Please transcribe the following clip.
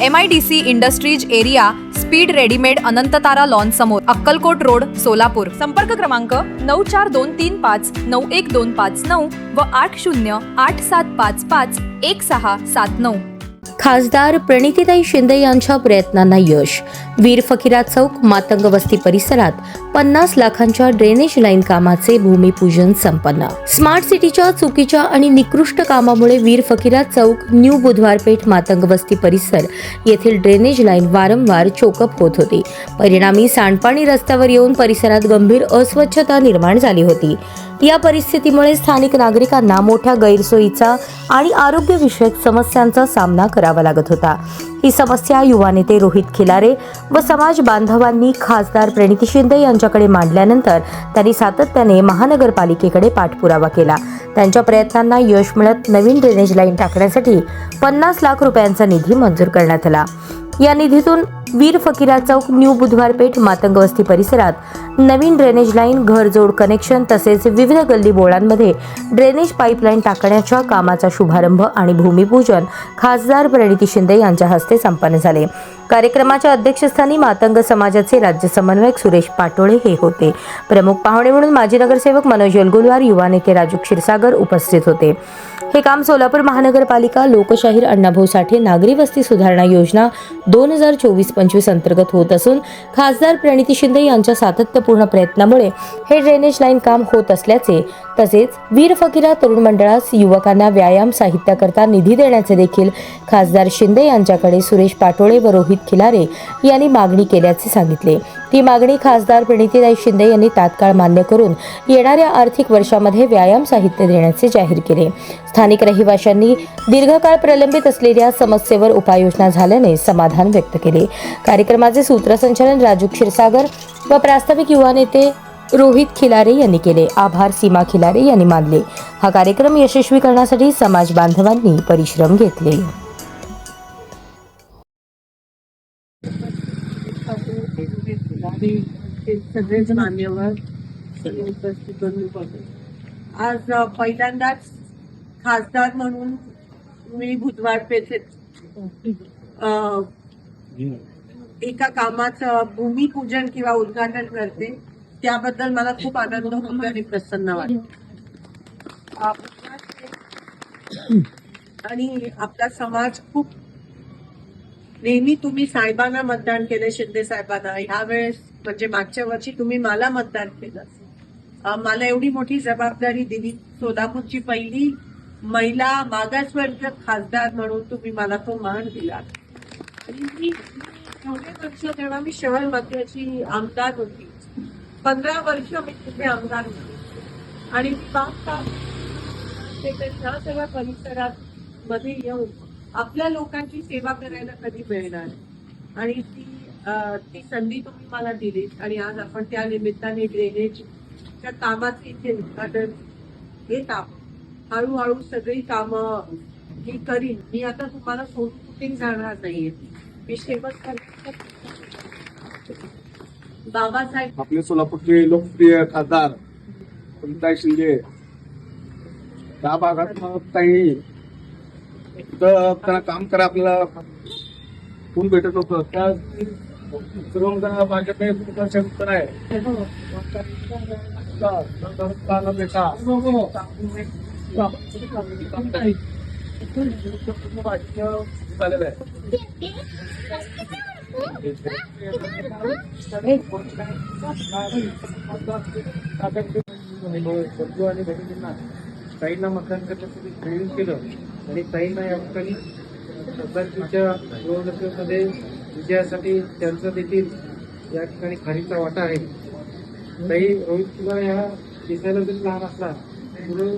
M I D C industries area speed readymade Anantatara lawn समोर Akkalkot road Solapur. संपर्क क्रमांक नऊ चार दोन तीन पाच नऊ एक दोन पाच नऊ व आठ शून्य आठ सात पाच पाच एक सहा सात नऊ. खासदार प्रणितीताई शिंदे यांच्या प्रयत्नांना यश. वीर फकीरा चौक मातंग वस्ती परिसरात पन्नास लाखांच्या ड्रेनेज लाईन कामाचे भूमिपूजन संपन्न. स्मार्ट सिटीच्या चुकीच्या आणि निकृष्ट कामामुळे वीर फकीरा चौक न्यू बुधवारपेठ मातंग वस्ती परिसर येथील ड्रेनेज लाईन वारंवार चोकअप होत होती. परिणामी सांडपाणी रस्त्यावर येऊन परिसरात गंभीर अस्वच्छता निर्माण झाली होती. या परिस्थितीमुळे स्थानिक नागरिकांना मोठ्या गैरसोयीचा आणि आरोग्यविषयक समस्यांचा सामना करावा लागत होता. ही समस्या युवा नेते रोहित खिलारे व समाज बांधवांनी खासदार प्रणिती शिंदे यांच्याकडे मांडल्यानंतर त्यांनी सातत्याने महानगरपालिकेकडे पाठपुरावा केला. त्यांच्या प्रयत्नांना यश मिळत नवीन ड्रेनेज लाईन टाकण्यासाठी पन्नास लाख रुपयांचा निधी मंजूर करण्यात आला. या निधीतून वीर फकीरा चौक न्यू बुधवारपेठ मातंग वस्ती परिसरात. नवीन ड्रेनेज लाईन घरजोड कनेक्शन तसेच विविध गल्ली बोळांमध्ये ड्रेनेज पाईपलाईन टाकण्याच्या कामाचा शुभारंभ आणि भूमिपूजन खासदार प्रणिती शिंदे यांच्या हस्ते संपन्न झाले. कार्यक्रमाच्या अध्यक्षस्थानी मातंग समाजाचे राज्य समन्वयक सुरेश पाटोळे हे होते. प्रमुख पाहुणे म्हणून माजी नगरसेवक मनोज येलगुलवार युवा नेते राजू क्षीरसागर उपस्थित होते. हे काम सोलापूर महानगरपालिका लोकशाहीर अण्णाभाऊ साठे नागरी वस्ती सुधारणा योजना दोन हजार चोवीस पंचवीस अंतर्गत होत असून खासदार प्रणिती शिंदे यांच्या सातत्यपूर्ण प्रयत्नामुळे हे ड्रेनेज लाईन काम होत असल्याचे तसेच वीर फकीरा तरुण मंडळास युवकांना व्यायाम साहित्याकरता निधी देण्याचे देखील खासदार शिंदे यांच्याकडे सुरेश पाटोळे व रोहित खिलारे यांनी मागणी केल्याचे सांगितले. ती मागणी खासदार प्रणितीताई शिंदे यांनी तात्काळ मान्य करून येणाऱ्या आर्थिक वर्षामध्ये व्यायाम साहित्य देण्याचे जाहीर केले. स्थानिक रहिवाशांनी दीर्घकाळ प्रलंबित असलेल्या समस्येवर उपाययोजना झाल्याने समाधान व्यक्त केले. कार्यक्रमाचे सूत्रसंचालन राजू क्षीरसागर व प्रास्ताविक युवा नेते रोहित खिलारे यांनी केले. आभार सीमा खिलारे यांनी मानले. हा कार्यक्रम यशस्वी करण्यासाठी समाज बांधवांनी परिश्रम घेतले. सगळेच मान्यवर सगळे उपस्थित बंधू आज अ, पहिल्यांदाच खासदार म्हणून मी बुधवार पेठेत अ, एका कामाचं भूमिपूजन किंवा उद्घाटन करते. त्याबद्दल मला खूप आनंद होतो आणि प्रसन्न वाटतो आणि आपला समाज खूप नेहमी तुम्ही साहेबांना मतदान केले शिंदे साहेबांना. ह्या वेळेस म्हणजे मागच्या वर्षी तुम्ही मला मतदान केलं. मला एवढी मोठी जबाबदारी दिली. सोलापूरची पहिली महिला मागासवर्ग खासदार म्हणून तुम्ही मला तो मान दिला. आणि मी एवढे वर्ष तेव्हा मी शहर मध्याची आमदार होती पंधरा वर्ष मी तिथे आमदार होती. आणि मी बाग काम ते ह्या सगळ्या परिसरात मध्ये येऊन आपल्या लोकांची सेवा करायला कधी मिळणार? आणि ती ती संधी तुम्ही मला दिली आणि आज आपण त्या निमित्ताने ड्रेनेज त्या कामाचे इथे उद्घाटन घेत आहोत हळूहळू सगळी कामं मी करीन. मी आता तुम्हाला सोडून कुठे जाणार नाहीये. मी शेवट बाबासाहेब आपले सोलापूरचे लोकप्रिय खासदार पंताई शिंदे त्या भागात मग त्यांना काम करा आपल्याला कोण भेटत होतं त्या सर्व माझ्याकडे खूप शंकर आहे ताना बेटा झालेलं आहे आणि ताईंना मतदान करण्यासाठी प्रेरित केलं? आणि ताईंना या ठिकाणी सरकारच्या निवडणुकीमध्ये विजयासाठी त्यांचा देखील या ठिकाणी खारीचा वाटा आहे. ताई रोहित कुमार या दिसायला जरी लहान असला म्हणून